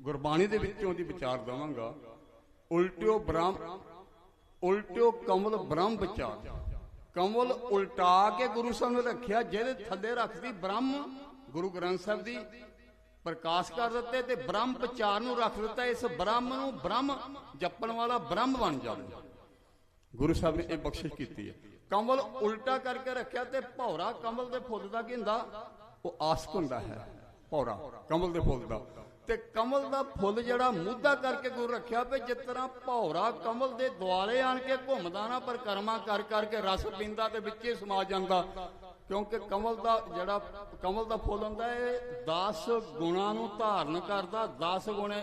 ਗੁਰਬਾਣੀ ਦੇ ਵਿੱਚੋਂ ਦੀ ਵਿਚਾਰ ਦਵਾਂਗਾ। ਉਲਟਿਓ ਬ੍ਰਹਮ, ਉਲਟਿਓ ਕਮਲ ਬ੍ਰਹਮ ਵਿਚਾਰ। ਕਮਲ ਉਲਟਾ ਕੇ ਗੁਰੂ ਸਾਹਿਬ ਨੇ ਰੱਖਿਆ, ਜਿਹਦੇ ਥੱਲੇ ਰੱਖਦੀ ਬ੍ਰਹਮ, ਗੁਰੂ ਗ੍ਰੰਥ ਸਾਹਿਬ ਦੀ ਪ੍ਰਕਾਸ਼ ਕਰ ਦਿੱਤੇ ਤੇ ਬ੍ਰਹਮ ਵਿਚਾਰ ਨੂੰ ਰੱਖ ਦਿੱਤਾ। ਇਸ ਬ੍ਰਹਮ ਨੂੰ ਬ੍ਰਹਮ ਜਪਣ ਵਾਲਾ ਬ੍ਰਹਮ ਬਣ ਜਾਵੇ ਗੁਰੂ ਸਾਹਿਬ ਨੇ ਇਹ ਬਖਸ਼ਿਸ਼ ਕੀਤੀ ਹੈ। ਕਮਲ ਉਲਟਾ ਕਰਕੇ ਰੱਖਿਆ ਤੇ ਭੌਰਾ ਕਮਲ ਦੇ ਫੁੱਲ ਦਾ ਕੀ ਹੁੰਦਾ? ਉਹ ਆਸਕ ਹੁੰਦਾ ਹੈ। ਭੌਰਾ ਕਮਲ ਦੇ ਫੁੱਲ ਦਾ। ਤੇ ਕਮਲ ਦਾ ਫੁੱਲ ਜਿਹੜਾ ਮੁੱਦਾ ਕਰਕੇ ਗੁਰੂ ਰੱਖਿਆ ਵੀ, ਜਿਸ ਤਰ੍ਹਾਂ ਭੌਰਾ ਕਮਲ ਦੇ ਦੁਆਲੇ ਆਣ ਕੇ ਘੁੰਮਦਾ ਨਾ ਪਰਕਰਮਾ ਕਰ ਕਰਕੇ ਰਸ ਪੀਂਦਾ ਤੇ ਵਿੱਚੇ ਸਮਾ ਜਾਂਦਾ। ਕਿਉਂਕਿ ਕਮਲ ਦਾ ਜਿਹੜਾ ਕਮਲ ਦਾ ਫੁੱਲ ਹੁੰਦਾ, ਇਹ 10 ਗੁਣਾਂ ਨੂੰ ਧਾਰਨ ਕਰਦਾ 10 ਗੁਣੇ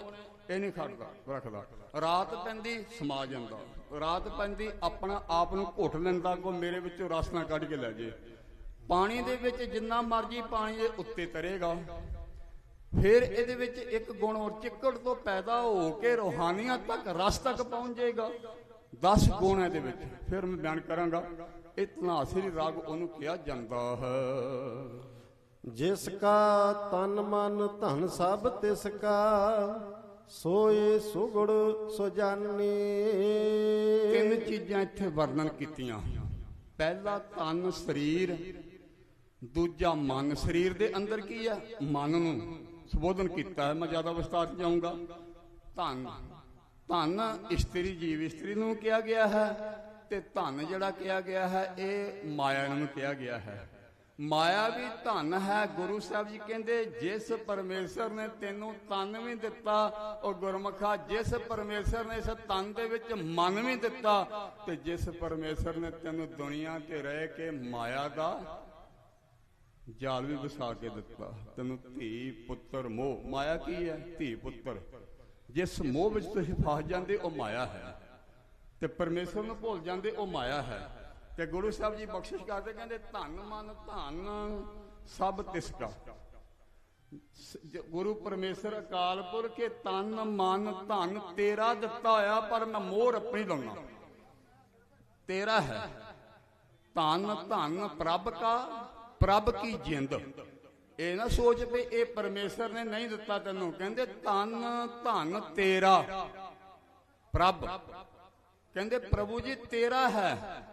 ਇਹ ਨਹੀਂ ਖੜਦਾ, ਰੱਖਦਾ। ਰਾਤ ਪੈਂਦੀ, ਸਮਾ ਜਾਂਦਾ। ਰਾਤ ਪੈਂਦੀ, ਆਪਣਾ ਆਪ ਨੂੰ ਘੁੱਟ ਲੈਂਦਾ, ਕੋ ਮੇਰੇ ਵਿੱਚੋਂ ਰਸ ਨਾ ਕੱਢ ਕੇ ਲੈ ਜੇ। ਪਾਣੀ ਦੇ ਵਿੱਚ ਜਿੰਨਾ ਮਰਜ਼ੀ ਪਾਣੀ ਦੇ ਉੱਤੇ ਤਰੇਗਾ। ਫਿਰ ਇਹਦੇ ਵਿੱਚ ਇੱਕ ਗੁਣ ਹੋਰ ਚਿੱਕੜ ਤੋਂ ਪੈਦਾ ਹੋ ਕੇ ਰੋਹਾਨੀਅਤ ਤੱਕ ਰਸ ਤੱਕ ਪਹੁੰਚ ਜਾਏਗਾ। 10 ਗੁਣ ਇਹਦੇ ਵਿੱਚ। ਫਿਰ ਮੈਂ ਬਿਆਨ ਕਰਾਂਗਾ। ਇਹ ਤਨਾਸਰੀ ਰਾਗ ਉਹਨੂੰ ਕਿਹਾ ਜਾਂਦਾ ਹੈ। ਜਿਸ ਕਾ ਤਨ ਮਨ ਧਨ ਸਭ ਤਿਸ ਕਾ ਸੋਏ ਸੁਗੜ ਸੁਜਾਨੀ। ਤਿੰਨ ਚੀਜ਼ਾਂ ਇੱਥੇ ਵਰਣਨ ਕੀਤੀਆਂ। ਪਹਿਲਾ ਤਨ ਸਰੀਰ ਦੂਜਾ ਮਨ ਸਰੀਰ ਦੇ ਅੰਦਰ ਕੀ ਹੈ ਮਨ ਨੂੰ। ਸੰਬੋਧਨ ਕੀਤਾ ਹੈ, ਮੈਂ ਜ਼ਿਆਦਾ ਵਿਸਤਾਰ ਚ ਜਾਊਂਗਾ। ਧਨ ਧਨ ਇਸਤਰੀ ਜੀਵ ਇਸਤਰੀ ਨੂੰ ਕਿਹਾ ਗਿਆ ਹੈ ਤੇ ਧਨ ਜਿਹੜਾ ਕਿਹਾ ਗਿਆ ਹੈ, ਇਹ ਮਾਇਆ ਨੂੰ ਕਿਹਾ ਗਿਆ ਹੈ। ਮਾਇਆ ਵੀ ਧਨ ਹੈ, ਗੁਰੂ ਸਾਹਿਬ ਜੀ ਕਹਿੰਦੇ, ਜਿਸ ਪਰਮੇਸ਼ਰ ਨੇ ਤੈਨੂੰ ਤਨ ਵੀ ਦਿੱਤਾ, ਉਹ ਗੁਰਮਖਾ ਜਿਸ ਪਰਮੇਸ਼ਰ ਨੇ ਇਸ ਤਨ ਦੇ ਵਿੱਚ ਮਨ ਵੀ ਦਿੱਤਾ, ਤੇ ਜਿਸ ਪਰਮੇਸ਼ਰ ਨੇ ਤੈਨੂੰ ਦੁਨੀਆ ਤੇ ਰਹਿ ਕੇ ਮਾਇਆ ਦਾ ਜਾਲ ਵੀ ਵਸਾ ਕੇ ਦਿੱਤਾ। ਤੈਨੂੰ ਧੀ ਪੁੱਤਰ ਮੋਹ। ਮਾਇਆ ਕੀ ਹੈ? ਧੀ ਪੁੱਤਰ। ਜਿਸ ਮੋਹ ਵਿੱਚ ਤੁਸੀਂ ਫਸ ਜਾਂਦੇ, ਉਹ ਮਾਇਆ ਹੈ। ਤੇ ਪਰਮੇਸ਼ਰ ਨੂੰ ਭੁੱਲ ਜਾਂਦੇ, ਉਹ ਮਾਇਆ ਹੈ। ਤੇ ਗੁਰੂ ਸਾਹਿਬ ਜੀ ਬਖਸ਼ਿਸ਼ ਕਰਦੇ, ਕਹਿੰਦੇ, ਧੰਨ ਮਨ, ਧਨ ਸਭ ਤਿਸ ਕਾ ਗੁਰੂ ਪਰਮੇਸ਼ਰ ਅਕਾਲ ਪੁਰਖ ਕੇ ਤਨ ਮਨ, ਧਨ ਤੇਰਾ ਦਿੱਤਾ ਹੋਇਆ, ਪਰ ਮੈਂ ਮੋਹਰ ਆਪਣੀ ਲਾਉਣਾ। ਤੇਰਾ ਹੈ। ਧਨ ਧਨ ਪ੍ਰਭ ਕਾ ਪ੍ਰਭ ਕੀ ਜਿੰਦ? ਇਹ ਨਾ ਸੋਚ ਵੀ ਇਹ ਪਰਮੇਸ਼ਰ ਨੇ ਨਹੀਂ ਦਿੱਤਾ ਤੈਨੂੰ। ਕਹਿੰਦੇ ਤਨ ਧਨ ਤੇਰਾ। ਪ੍ਰਭ, ਕਹਿੰਦੇ, ਪ੍ਰਭੂ ਜੀ, ਤੇਰਾ ਹੈ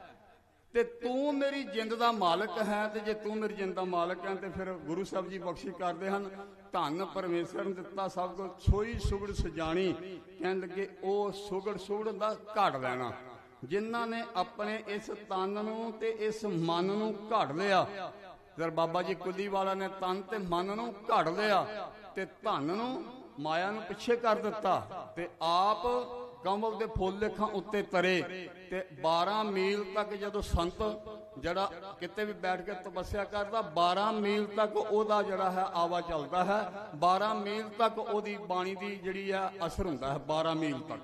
ਤੇ ਤੂੰ ਮੇਰੀ ਜਿੰਦ ਦਾ ਮਾਲਕ ਹੈ ਤੇ ਜੇ ਤੂੰ ਮੇਰੀ ਜਿੰਦ ਦਾ ਮਾਲਕ ਹੈ ਤੇ ਫਿਰ ਗੁਰੂ ਸਾਹਿਬ ਜੀ ਬਖਸ਼ਿਸ਼ ਕਰਦੇ ਹਨ। ਧੰਨ ਪਰਮੇਸ਼ਰ ਨੇ ਦਿੱਤਾ ਸਭ ਕੁਝ ਸੋਈ ਸੁਗੜ ਸਜਾਣੀ। ਕਹਿਣ ਲੱਗੇ, ਉਹ ਸੁਗੜ ਸੁਗੜ ਦਾ ਘੜ ਲੈਣਾ। ਜਿਨ੍ਹਾਂ ਨੇ ਆਪਣੇ ਇਸ ਤਨ ਨੂੰ ਤੇ ਇਸ ਮਨ ਨੂੰ ਘੜ ਲਿਆ ਜਦ ਬਾਬਾ ਜੀ ਕੁੱਲੀ ਵਾਲਾ ਨੇ ਤਨ ਤੇ ਮਨ ਨੂੰ ਘੜ ਲਿਆ ਤੇ ਧਨ ਨੂੰ ਮਾਇਆ ਨੂੰ ਪਿੱਛੇ ਕਰ ਦਿੱਤਾ ਤੇ ਆਪ ਕਮਲ ਦੇ ਫੁੱਲ ਲੇਖਾਂ ਉੱਤੇ ਤਰੇ ਤੇ 12 ਮੀਲ ਤੱਕ ਜਦੋਂ ਸੰਤ ਜਿਹੜਾ ਕਿਤੇ ਵੀ ਬੈਠ ਕੇ ਤਪੱਸਿਆ ਕਰਦਾ 12 ਮੀਲ ਤੱਕ ਉਹਦਾ ਜਿਹੜਾ ਹੈ ਆਵਾ ਚੱਲਦਾ ਹੈ 12 ਮੀਲ ਤੱਕ ਉਹਦੀ ਬਾਣੀ ਦੀ ਜਿਹੜੀ ਹੈ ਅਸਰ ਹੁੰਦਾ ਹੈ 12 ਮੀਲ ਤੱਕ।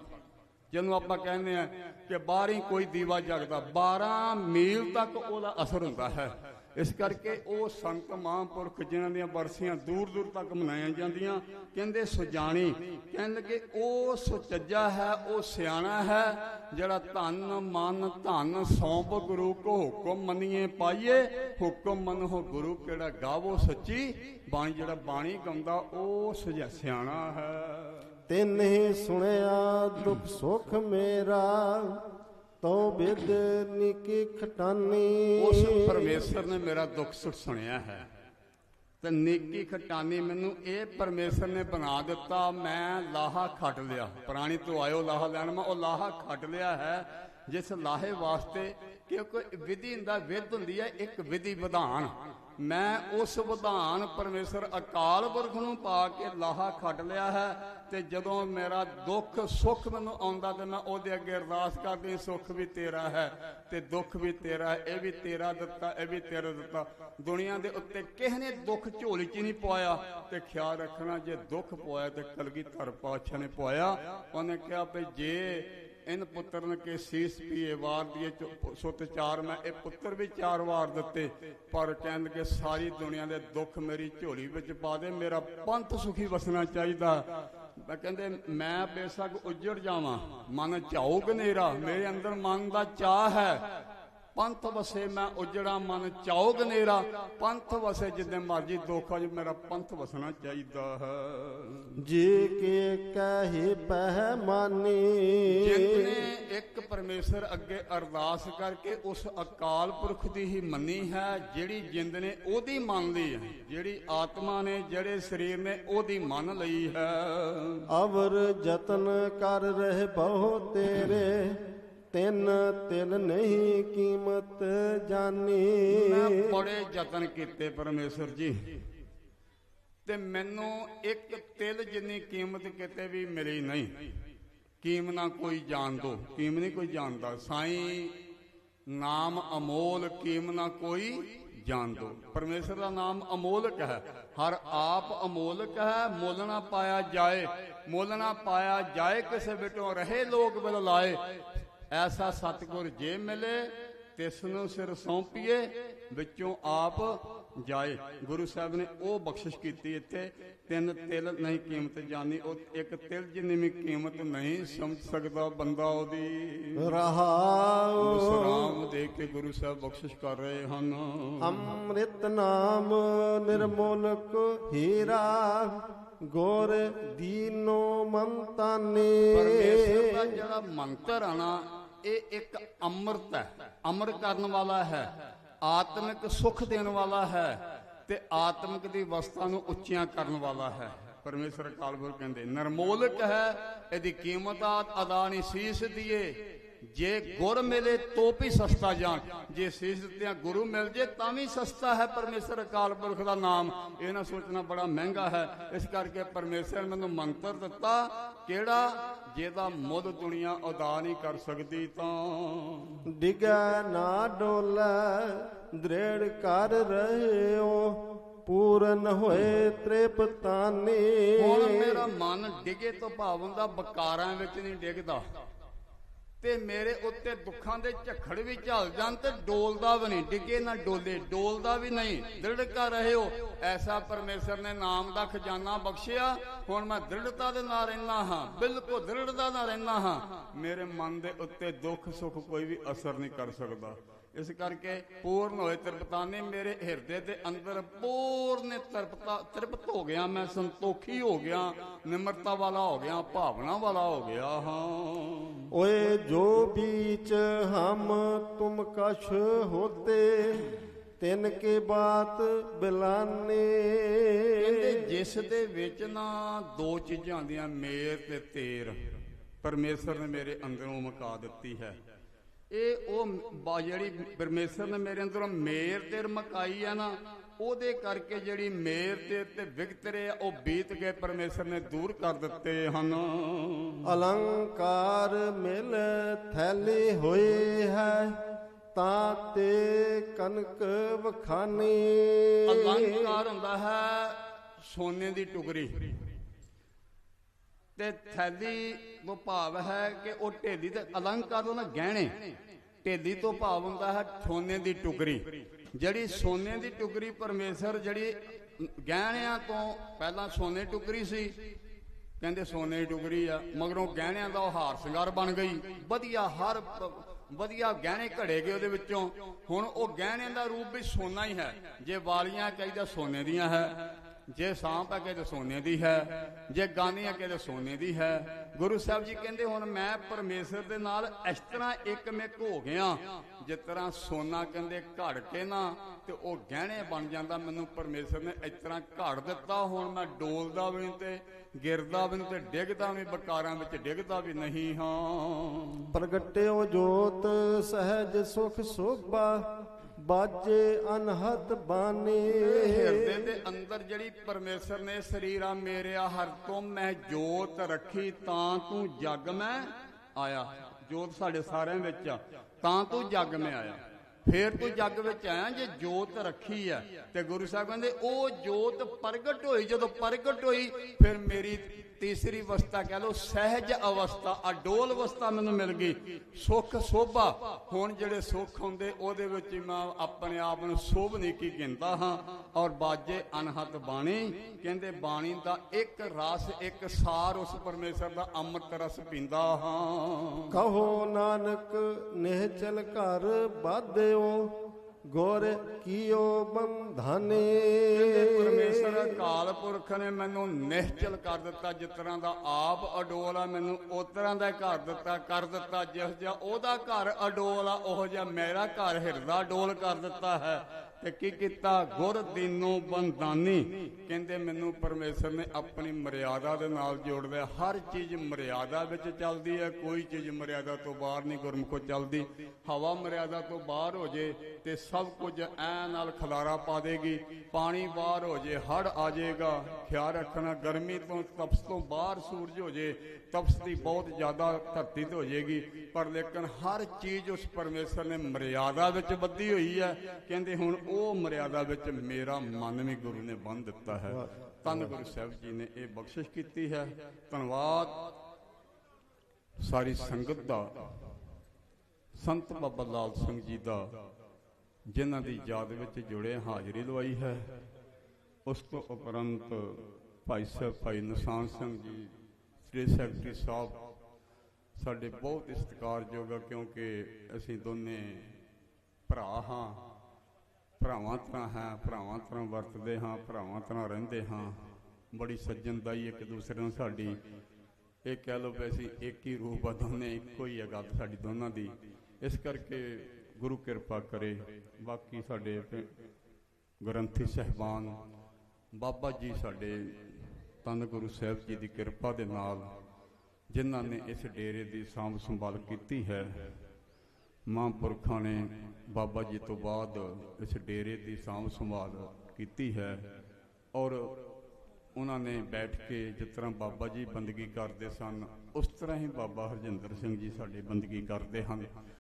ਜਿਹਨੂੰ ਆਪਾਂ ਕਹਿੰਦੇ ਆ ਕਿ ਬਾਹਰ ਹੀ ਕੋਈ ਦੀਵਾ ਜਗਦਾ 12 ਮੀਲ ਤੱਕ ਉਹਦਾ ਅਸਰ ਹੁੰਦਾ ਹੈ। ਇਸ ਕਰਕੇ ਉਹ ਸੰਤ ਮਹਾਂਪੁਰਖ ਜਿਨ੍ਹਾਂ ਦੀਆਂ ਬਰਸੀਆਂ ਦੂਰ ਦੂਰ ਤੱਕ ਮਨਾਈਆਂ ਜਾਂਦੀਆਂ, ਕਹਿੰਦੇ ਸੁਜਾਣੀ, ਕਹਿਣ ਲੱਗੇ, ਉਹ ਸੁਚੱਜਾ ਹੈ, ਉਹ ਸਿਆਣਾ ਹੈ, ਜਿਹੜਾ ਧਨ ਮਨ ਧਨ ਸੌਂਪ ਗੁਰੂ ਕੋ ਹੁਕਮ ਮੰਨੀਏ ਪਾਈਏ, ਹੁਕਮ ਮੰਨੋ ਗੁਰੂ ਕਿਹੜਾ ਗਾਵੋ ਸੱਚੀ, ਬਾਣੀ ਜਿਹੜਾ ਬਾਣੀ ਗਾਉਂਦਾ, ਉਹ ਸੁਜਾ ਸਿਆਣਾ ਹੈ। ਤੈਨੇ ਸੁਣਿਆ, ਦੁੱਖ ਸੁਖ ਮੇਰਾ ਤੋ ਬਿਦ ਨਿਕੀ ਖਟਾਨੀ। ਉਸ ਪਰਮੇਸ਼ਰ ਨੇ ਮੇਰਾ ਦੁੱਖ ਸੁੱਖ ਸੁਣਿਆ ਹੈ। ਤੇ ਨੇਕੀ ਖਟਾਨੀ ਮੈਨੂੰ ਇਹ ਪਰਮੇਸ਼ਰ ਨੇ ਬਣਾ ਦਿੱਤਾ, ਮੈਂ ਲਾਹਾ ਖੱਟ ਲਿਆ। ਪ੍ਰਾਣੀ, ਤੋਂ ਆਇਓ ਲਾਹਾ ਲੈਣ, ਮੈਂ ਉਹ ਲਾਹਾ ਖੱਟ ਲਿਆ ਹੈ, ਜਿਸ ਲਾਹੇ ਵਾਸਤੇ ਕਿਉਂਕਿ ਵਿਧੀ ਦਾ ਵਿਧ ਹੁੰਦੀ ਹੈ, ਇੱਕ ਵਿਧੀ ਵਿਧਾਨ। ਮੈਂ ਉਸ ਵਿਧਾਨ ਪਰਮੇਸ਼ਰ ਅਕਾਲ ਪੁਰਖ ਨੂੰ ਪਾ ਕੇ ਲਾਹਾ ਖੱਟ ਲਿਆ ਹੈ ਤੇ ਜਦੋਂ ਮੇਰਾ ਦੁੱਖ ਸੁੱਖ ਮੈਨੂੰ ਆਉਂਦਾ ਤੇ ਮੈਂ ਉਹਦੇ ਅੱਗੇ ਅਰਦਾਸ ਕਰਦੀ, ਸੁੱਖ ਵੀ ਤੇਰਾ ਹੈ ਤੇ ਦੁੱਖ ਵੀ ਤੇਰਾ ਹੈ, ਇਹ ਵੀ ਤੇਰਾ ਦਿੱਤਾ, ਇਹ ਵੀ ਤੇਰਾ ਦਿੱਤਾ। ਦੁਨੀਆ ਦੇ ਉੱਤੇ ਕਿਸੇ ਨੇ ਦੁੱਖ ਝੋਲੀ 'ਚ ਨਹੀਂ ਪਵਾਇਆ ਤੇ ਖਿਆਲ ਰੱਖਣਾ, ਜੇ ਦੁੱਖ ਪਵਾਇਆ ਤੇ ਕਲਗੀਧਰ ਪਾਤਸ਼ਾਹ ਨੇ ਪਵਾਇਆ। ਉਹਨੇ ਕਿਹਾ ਵੀ ਜੇ ਇਨ ਪੁੱਤਰਨ ਕੇ ਸੀਸ ਪੀਏ, ਵਾਰ ਦੀਏ ਸੁੱਤ ਚਾਰ। ਮੈਂ ਇਹ ਪੁੱਤਰ ਵੀ ਚਾਰ ਵਾਰ ਦਿੱਤੇ, ਪਰ ਕਹਿੰਦੇ ਕੇ ਸਾਰੀ ਦੁਨੀਆ ਦੇ ਦੁੱਖ ਮੇਰੀ ਝੋਲੀ ਵਿੱਚ ਪਾ ਦੇ, ਮੇਰਾ ਪੰਥ ਸੁਖੀ ਵਸਣਾ ਚਾਹੀਦਾ। ਮੈਂ ਕਹਿੰਦੇ, ਮੈਂ ਬੇਸ਼ੱਕ ਉੱਜੜ ਜਾਵਾਂ, ਮਨ ਝਾਉ ਗਨੇਰਾ, ਮੇਰੇ ਅੰਦਰ ਮਨ ਦਾ ਚਾਹ ਹੈ। ਪੰਥ ਵਸੇ ਮੈਂ ਉਜੜਾ ਮਨ ਚਾਉ ਗਨੇਰਾ ਪੰਥ ਵਸੇ ਜਿੰਨੇ ਮਰਜ਼ੀ ਦੋਖਾਂ 'ਚ ਮੇਰਾ ਪੰਥ ਵਸਣਾ ਚਾਹੀਦਾ ਹੈ। ਜੇ ਕੇ ਕਹੇ ਪਹਿਮਾਨੀ ਜਿਤਨੇ ਇੱਕ ਪਰਮੇਸ਼ਰ ਅੱਗੇ ਅਰਦਾਸ ਕਰਕੇ ਉਸ ਅਕਾਲ ਪੁਰਖ ਦੀ ਹੀ ਮੰਨੀ ਹੈ ਜਿਹੜੀ ਜਿੰਦ ਨੇ ਉਹਦੀ ਮੰਨ ਲਈ ਹੈ ਜਿਹੜੀ ਆਤਮਾ ਨੇ ਜਿਹੜੇ ਸਰੀਰ ਨੇ ਉਹਦੀ ਮੰਨ ਲਈ ਹੈ। ਅਵਰ ਯਤਨ ਕਰ ਰਹੇ ਬਹੁ ਤੇਰੇ। ਤਿੰਨ ਤਿਲ ਨਹੀਂ ਕੀਮਤ ਜਾਣੀ। ਮੈਂ ਬੜੇ ਯਤਨ ਕੀਤੇ ਪਰਮੇਸ਼ਰ ਜੀ। ਤੇ ਮੈਨੂੰ ਇੱਕ ਤਿਲ ਜਿੰਨੀ ਕੀਮਤ ਕਿਤੇ ਵੀ ਮਿਲੀ ਨਹੀਂ। ਕੀਮ ਨਾ ਕੋਈ ਜਾਣ ਕੀਮ ਨਹੀਂ ਕੋਈ ਜਾਣਦਾ ਸਾਈਂ ਨਾਮ ਅਮੋਲ, ਕੀਮ ਨਾ ਕੋਈ ਜਾਣ ਦੋ। ਪਰਮੇਸ਼ਰ ਦਾ ਨਾਮ ਅਮੋਲਕ ਹੈ। ਹਰ ਆਪ ਅਮੋਲਕ ਹੈ, ਮੁੱਲ ਨਾ ਪਾਇਆ ਜਾਏ। ਮੁੱਲ ਨਾ ਪਾਇਆ ਜਾਏ, ਕਿਸੇ ਬਿਟੋ ਰਹੇ ਲੋਕ ਬਿਲ ਲਾਏ ਐਸਾ ਸਤਿਗੁਰ ਜੇ ਮਿਲੇ ਤਿਸ ਨੂੰ ਸਿਰ ਸੌਂਪੀਏ ਵਿੱਚੋਂ ਆਪ ਜਾਏ। ਗੁਰੂ ਸਾਹਿਬ ਨੇ ਉਹ ਬਖਸ਼ਿਸ਼ ਕੀਤੀ ਇੱਥੇ ਤਿੰਨ ਤਿਲ ਨਹੀਂ ਕੀਮਤ ਜਾਣੀ ਉਹ ਇੱਕ ਤਿਲ ਜਿੰਨੀ ਵੀ ਕੀਮਤ ਨਹੀਂ ਸਮਝ ਸਕਦਾ ਬੰਦਾ ਉਹਦੀ। ਰਹਾਉ। ਵਿਸਰਾਮ ਦੇ ਕੇ ਗੁਰੂ ਸਾਹਿਬ ਬਖਸ਼ਿਸ਼ ਕਰ ਰਹੇ ਹਨ। ਅੰਮ੍ਰਿਤ ਨਾਮ ਨਿਰਮੋਲਕ ਹੀਰਾ ਗੋਰ ਦੀਨੋ ਮੰਤਾਨੇ ਪਰਮੇਸ਼ਰ ਦਾ ਜਿਹੜਾ ਮੰਤਰ ਆ ਨਾ ਇਹ ਇੱਕ ਅੰਮ੍ਰਿਤ ਹੈ। ਅਮਰ ਕਰਨ ਵਾਲਾ ਹੈ। ਆਤਮਿਕ ਸੁਖ ਦੇਣ ਵਾਲਾ ਹੈ ਤੇ ਆਤਮਿਕ ਦੀ ਅਵਸਥਾ ਨੂੰ ਉੱਚੀਆਂ ਕਰਨ ਵਾਲਾ ਹੈ। ਪਰਮੇਸ਼ਰ ਅਕਾਲ ਪੁਰਖ ਕਹਿੰਦੇ, ਨਰਮੋਲਕ ਹੈ, ਇਹਦੀ ਕੀਮਤ ਆ ਨਹੀਂ ਸੀਸ ਦੀਏ ਜੇ ਗੁਰ ਮਿਲੇ ਤੋ ਵੀ ਸਸਤਾ ਜਾਣ ਜੇ ਸੀਸ ਦਿੱਤਿਆਂ ਗੁਰੂ ਮਿਲ ਜੇ ਤਾਂ ਵੀ ਸਸਤਾ ਹੈ। ਪਰਮੇਸ਼ਰ ਅਕਾਲ ਪੁਰਖ ਦਾ ਨਾਮ। ਇਹ ਨਾ ਸੋਚਣਾ ਬੜਾ ਮਹਿੰਗਾ ਹੈ। ਇਸ ਕਰਕੇ ਪਰਮੇਸ਼ਰ ਮੈਨੂੰ ਮੰਤਰ ਦਿੱਤਾ ਕਿਹੜਾ? ਜਿਹਦਾ ਮੁੱਲ ਦੁਨੀਆ ਅਦਾ ਨਹੀਂ ਕਰ ਸਕਦੀ ਤਾਂ। ਡਿਗਾ ਨਾ ਡੋਲੇ ਦ੍ਰਿੜ ਕਰ ਰਹਿਓ। ਪੂਰਨ ਹੋਏ ਤ੍ਰਿਪਤਾਨੀ। ਹੁਣ ਮੇਰਾ ਮਨ ਡਿਗੇ ਤੋਂ ਭਾਵ ਹੁੰਦਾ ਬਕਾਰਾਂ ਵਿੱਚ ਨਹੀਂ ਡਿੱਗਦਾ। ਤੇ ਮੇਰੇ ਉੱਤੇ ਦੁੱਖਾਂ ਦੇ ਝੱਖੜ ਵੀ ਝਲ ਜਾਣ ਤੇ ਡੋਲਦਾ ਵੀ ਨਹੀਂ। ਡਿੱਗੇ ਨਾ ਡੋਲੇ, ਡੋਲਦਾ ਵੀ ਨਹੀਂ। ਦ੍ਰਿੜਕਾ ਰਹਿਓ। ਐਸਾ ਪਰਮੇਸ਼ਰ ਨੇ ਨਾਮ ਦਾ ਖਜ਼ਾਨਾ ਬਖਸ਼ਿਆ। ਹੁਣ ਮੈਂ ਦ੍ਰਿੜਤਾ ਦੇ ਨਾਲ ਰਹਿਣਾ ਹਾਂ। ਬਿਲਕੁਲ ਦ੍ਰਿੜਤਾ ਨਾਲ ਰਹਿਣਾ ਹਾਂ। ਮੇਰੇ ਮਨ ਦੇ ਉੱਤੇ ਦੁੱਖ ਸੁੱਖ ਕੋਈ ਵੀ ਅਸਰ ਨਹੀਂ ਕਰ ਸਕਦਾ। ਇਸ ਕਰਕੇ ਪੂਰਨ ਹੋਏ ਤ੍ਰਿਪਤਾਨੇ ਮੇਰੇ ਹਿਰਦੇ ਦੇ ਅੰਦਰ ਪੂਰਨ ਤ੍ਰਿਪਤਾ ਤ੍ਰਿਪਤ ਹੋ ਗਿਆ ਮੈਂ ਸੰਤੋਖੀ ਹੋ ਗਿਆ ਨਿਮਰਤਾ ਵਾਲਾ ਹੋ ਗਿਆ ਭਾਵਨਾ ਵਾਲਾ ਹੋ ਗਿਆ ਹਾਂ। ਓਏ ਜੋ ਬੀਚ ਹਮ ਤੁਮ ਕਛ ਹੋਤੇ ਤਿੰਨ ਕੇ ਬਾਤ ਬਿਲਾਨੇ। ਕਹਿੰਦੇ ਜਿਸ ਦੇ ਵਿੱਚ ਨਾ ਦੋ ਚੀਜ਼ਾਂ ਆਂਦੀਆਂ ਮੇਰ ਤੇ ਤੇਰ ਪਰਮੇਸ਼ਰ ਨੇ ਮੇਰੇ ਅੰਦਰੋਂ ਮਕਾ ਦਿੱਤੀ ਹੈ। ਇਹ ਉਹ ਜਿਹੜੀ ਪਰਮੇਸ਼ਰ ਨੇ ਮੇਰੇ ਅੰਦਰੋਂ ਮੇਰ ਤੇ ਮਕਾਈ ਆ ਨਾ ਉਹਦੇ ਕਰਕੇ ਜਿਹੜੀ ਮੇਰ ਤੇ ਤੇ ਵਿਗਤਰੇ ਉਹ ਬੀਤ ਗਏ ਪਰਮੇਸ਼ਰ ਨੇ ਦੂਰ ਕਰ ਦਿੱਤੇ ਹਨ। ਅਲੰਕਾਰ ਮਿਲ ਥੈਲੇ ਹੋਏ ਹੈ ਤਾਂ ਤੇ ਕਨਕ ਵਖਾਨੀ। ਅਲੰਕਾਰ ਹੁੰਦਾ ਹੈ ਸੋਨੇ ਦੀ ਟੁਕਰੀ ਤੇ ਥੈਲੀ ਤੋਂ ਭਾਵ ਹੈ ਕਿ ਉਹ ਢੇਲੀ ਤੇ ਅਲੰਕਾਰ ਤੋਂ ਗਹਿਣੇ। ਢੇਲੀ ਤੋਂ ਭਾਵ ਹੁੰਦਾ ਹੈ ਸੋਨੇ ਦੀ ਟੁਕਰੀ ਜਿਹੜੀ ਸੋਨੇ ਦੀ ਟੁਕਰੀ ਪਰਮੇਸ਼ਰ ਜਿਹੜੀ ਗਹਿਣਿਆਂ ਤੋਂ ਪਹਿਲਾਂ ਸੋਨੇ ਟੁਕਰੀ ਸੀ, ਕਹਿੰਦੇ ਸੋਨੇ ਦੀ ਟੁਕਰੀ ਆ, ਮਗਰੋਂ ਗਹਿਣਿਆਂ ਦਾ ਉਹ ਹਾਰ ਸ਼ਿੰਗਾਰ ਬਣ ਗਈ। ਵਧੀਆ ਹਰ ਵਧੀਆ ਗਹਿਣੇ ਘੜੇ ਗਏ ਉਹਦੇ ਵਿੱਚੋਂ। ਹੁਣ ਉਹ ਗਹਿਣਿਆਂ ਦਾ ਰੂਪ ਵੀ ਸੋਨਾ ਹੀ ਹੈ। ਜੇ ਵਾਲੀਆਂ ਚਾਹੀਦਾ ਸੋਨੇ ਦੀਆਂ ਹੈ। ਜੇ ਸਾਂਪ ਅਗੇ ਤੇ ਸੋਨੇ ਦੀ ਹੈ, ਜੇ ਗਾਨੀ ਅਗੇ ਤੇ ਸੋਨੇ ਦੀ ਹੈ, ਗੁਰੂ ਸਾਹਿਬ ਜੀ ਕਹਿੰਦੇ ਹੁਣ ਮੈਂ ਪਰਮੇਸ਼ਰ ਦੇ ਨਾਲ ਇਸ ਤਰ੍ਹਾਂ ਇੱਕਮਿਕ ਹੋ ਗਿਆ, ਜਿਸ ਤਰ੍ਹਾਂ ਸੋਨਾ ਕਹਿੰਦੇ ਘੜ ਕੇ ਨਾ, ਤੇ ਉਹ ਗਹਿਣੇ ਬਣ ਜਾਂਦਾ, ਮੈਨੂੰ ਪਰਮੇਸ਼ਰ ਨੇ ਇਸ ਤਰ੍ਹਾਂ ਘੜ ਦਿੱਤਾ, ਹੁਣ ਮੈਂ ਡੋਲਦਾ ਵੀ ਤੇ ਗਿਰਦਾ ਵੀ ਤੇ ਡਿੱਗਦਾ ਵੀ ਬਕਾਰਾਂ ਵਿੱਚ ਡਿੱਗਦਾ ਵੀ ਨਹੀਂ ਹਾਂ। ਪ੍ਰਗਟਿਓ ਜੋਤ ਸਹਿਜ ਸੁਖ ਸੋਭਾ ਬਾਜੇ ਅਨਹਤ ਬਾਣੇ ਹਿਰਦੇ ਦੇ ਅੰਦਰ ਜਿਹੜੀ ਪਰਮੇਸ਼ਰ ਨੇ ਸਰੀਰਾ ਮੇਰਿਆ, ਹਰ ਤੋਂ ਮੈਂ ਜੋਤ ਰੱਖੀ, ਤਾਂ ਤੂੰ ਜਗ ਮੈਂ ਆਇਆ। ਜੋਤ ਸਾਡੇ ਸਾਰਿਆਂ ਵਿੱਚ ਆ, ਤਾਂ ਤੂੰ ਜਗ ਮੈਂ ਆਇਆ। ਫੇਰ ਤੂੰ ਜੱਗ ਵਿੱਚ ਆਇਆ ਜੇ ਜੋਤ ਰੱਖੀ ਆ। ਤੇ ਗੁਰੂ ਸਾਹਿਬ ਕਹਿੰਦੇ, ਉਹ ਜੋਤ ਪ੍ਰਗਟ ਹੋਈ, ਜਦੋਂ ਪ੍ਰਗਟ ਹੋਈ, ਫਿਰ ਮੇਰੀ ਤੀਸਰੀ ਅਵਸਥਾ ਕਹਿ ਲਓ, ਸਹਿਜ ਅਵਸਥਾ, ਅਡੋਲ ਅਵਸਥਾ ਮੈਨੂੰ ਮਿਲ ਗਈ। ਸੁਖ ਸੋਭਾ। ਹੁਣ ਜਿਹੜੇ ਸੁੱਖ ਹੁੰਦੇ, ਉਹਦੇ ਵਿੱਚ ਮੈਂ ਆਪਣੇ ਆਪ ਨੂੰ ਸੋਭ ਕੀ ਗਿਣਦਾ ਹਾਂ। ਔਰ ਬਾਜੇ ਅਨਹਤ ਬਾਣੀ ਕਹਿੰਦੇ, ਬਾਣੀ ਦਾ ਇੱਕ ਰਸ, ਇੱਕ ਸਾਰ ਉਸ ਪਰਮੇਸ਼ਰ ਦਾ ਅੰਮ੍ਰਿਤ ਰਸ ਪੀਂਦਾ ਹਾਂ। ਕਹੋ ਨਾਨਕ, ਨਿਹਚਲ ਘਰ ਬਾਧਿਓ ਗੁਰ ਕੀਓ ਬੰਧਾਨੇ। ਪਰਮੇਸ਼ਰ ਅਕਾਲ ਪੁਰਖ ਨੇ ਮੈਨੂੰ ਨਿਹਚਲ ਕਰ ਦਿੱਤਾ, ਜਿਸ ਤਰ੍ਹਾਂ ਦਾ ਆਪ ਅਡੋਲ ਆ, ਮੈਨੂੰ ਉਸ ਤਰ੍ਹਾਂ ਦਾ ਘਰ ਦਿੱਤਾ, ਕਰ ਦਿੱਤਾ, ਜਿਸ ਜਿਹਾ ਉਹਦਾ ਘਰ ਅਡੋਲ ਆ, ਉਹ ਜਿਹਾ ਮੇਰਾ ਘਰ ਹਿਰਦਾ ਅਡੋਲ ਕਰ ਦਿੱਤਾ ਹੈ। ਤੇ ਕੀ ਕੀਤਾ? ਗੁਰ ਦੀਨੋ ਬੰਦਾਨੀ। ਕਹਿੰਦੇ ਮੈਨੂੰ ਪਰਮੇਸ਼ਰ ਨੇ ਆਪਣੀ ਮਰਿਆਦਾ ਦੇ ਨਾਲ ਜੋੜ ਲਿਆ ਹਰ ਚੀਜ਼ ਮਰਿਆਦਾ ਵਿੱਚ ਚੱਲਦੀ ਹੈ। ਕੋਈ ਚੀਜ਼ ਮਰਿਆਦਾ ਤੋਂ ਬਾਹਰ ਨਹੀਂ, ਗੁਰਮੁਖੋ ਚੱਲਦੀ। ਹਵਾ ਮਰਿਆਦਾ ਤੋਂ ਬਾਹਰ ਹੋ ਜੇ ਤੇ ਸਭ ਕੁਝ ਐ ਨਾਲ ਖਲਾਰਾ ਪਾ ਦੇਗੀ। ਪਾਣੀ ਬਾਹਰ ਹੋ ਜੇ ਹੜ ਆ ਜਾਏਗਾ ਖਿਆਲ ਰੱਖਣਾ, ਗਰਮੀ ਤੋਂ, ਤਪਸ ਤੋਂ ਬਾਹਰ ਸੂਰਜ ਹੋ ਜੇ, ਤਪਸ ਦੀ ਬਹੁਤ ਜ਼ਿਆਦਾ ਧਰਤੀ ਤੇ ਹੋ ਜਾਏਗੀ ਪਰ ਲੇਕਿਨ ਹਰ ਚੀਜ਼ ਉਸ ਪਰਮੇਸ਼ਰ ਨੇ ਮਰਿਆਦਾ ਵਿੱਚ ਬੱਧੀ ਹੋਈ ਹੈ। ਕਹਿੰਦੇ ਹੁਣ ਉਹ ਮਰਿਆਦਾ ਵਿੱਚ ਮੇਰਾ ਮਨ ਵੀ ਗੁਰੂ ਨੇ ਬੰਨ ਦਿੱਤਾ ਹੈ। ਧੰਨ ਗੁਰੂ ਸਾਹਿਬ ਜੀ ਨੇ ਇਹ ਬਖਸ਼ਿਸ਼ ਕੀਤੀ ਹੈ। ਧੰਨਵਾਦ। ਸਾਰੀ ਸੰਗਤ ਦਾ ਸੰਤ ਬਾਬਾ ਲਾਲ ਸਿੰਘ ਜੀ ਦਾ ਜਿਨ੍ਹਾਂ ਦੀ ਯਾਦ ਵਿੱਚ ਜੁੜੇ ਹਾਜ਼ਰੀ ਲਵਾਈ ਹੈ। ਉਸ ਤੋਂ ਉਪਰੰਤ ਭਾਈ ਸਾਹਿਬ ਭਾਈ ਨਿਸ਼ਾਨ ਸਿੰਘ ਜੀ ਸ੍ਰੀ ਸੈਕਟਰੀ ਸਾਹਿਬ ਸਾਡੇ ਬਹੁਤ ਹੀ ਸਤਿਕਾਰਯੋਗ ਆ ਕਿਉਂਕਿ ਅਸੀਂ ਦੋਨੇ ਭਰਾ ਹਾਂ। ਭਰਾਵਾਂ ਤਰ੍ਹਾਂ ਹੈ, ਭਰਾਵਾਂ ਤਰ੍ਹਾਂ ਵਰਤਦੇ ਹਾਂ, ਭਰਾਵਾਂ ਤਰ੍ਹਾਂ ਰਹਿੰਦੇ ਹਾਂ। ਬੜੀ ਸੱਜਣਦਾਈ ਇੱਕ ਦੂਸਰੇ ਨਾਲ ਸਾਡੀ, ਇਹ ਕਹਿ ਲਓ ਵੀ ਅਸੀਂ ਇੱਕ ਹੀ ਰੂਪ ਆ ਦੋਨੇ, ਇੱਕੋ ਹੀ ਹੈ ਗੱਲ ਸਾਡੀ ਦੋਨਾਂ ਦੀ। ਇਸ ਕਰਕੇ ਗੁਰੂ ਕਿਰਪਾ ਕਰੇ, ਬਾਕੀ ਸਾਡੇ ਗ੍ਰੰਥੀ ਸਹਿਬਾਨ, ਬਾਬਾ ਜੀ ਸਾਡੇ ਤਨ ਗੁਰੂ ਸਾਹਿਬ ਜੀ ਦੀ ਕਿਰਪਾ ਦੇ ਨਾਲ, ਜਿਨ੍ਹਾਂ ਨੇ ਇਸ ਡੇਰੇ ਦੀ ਸਾਂਭ ਸੰਭਾਲ ਕੀਤੀ ਹੈ ਮਹਾਂਪੁਰਖਾਂ ਨੇ ਬਾਬਾ ਜੀ ਤੋਂ ਬਾਅਦ ਇਸ ਡੇਰੇ ਦੀ ਸਾਂਭ ਸੰਭਾਲ ਕੀਤੀ ਹੈ ਔਰ ਉਹਨਾਂ ਨੇ ਬੈਠ ਕੇ ਜਿਸ ਤਰ੍ਹਾਂ ਬਾਬਾ ਜੀ ਬੰਦਗੀ ਕਰਦੇ ਸਨ, ਉਸ ਤਰ੍ਹਾਂ ਹੀ ਬਾਬਾ ਹਰਜਿੰਦਰ ਸਿੰਘ ਜੀ ਸਾਡੇ ਬੰਦਗੀ ਕਰਦੇ ਹਨ।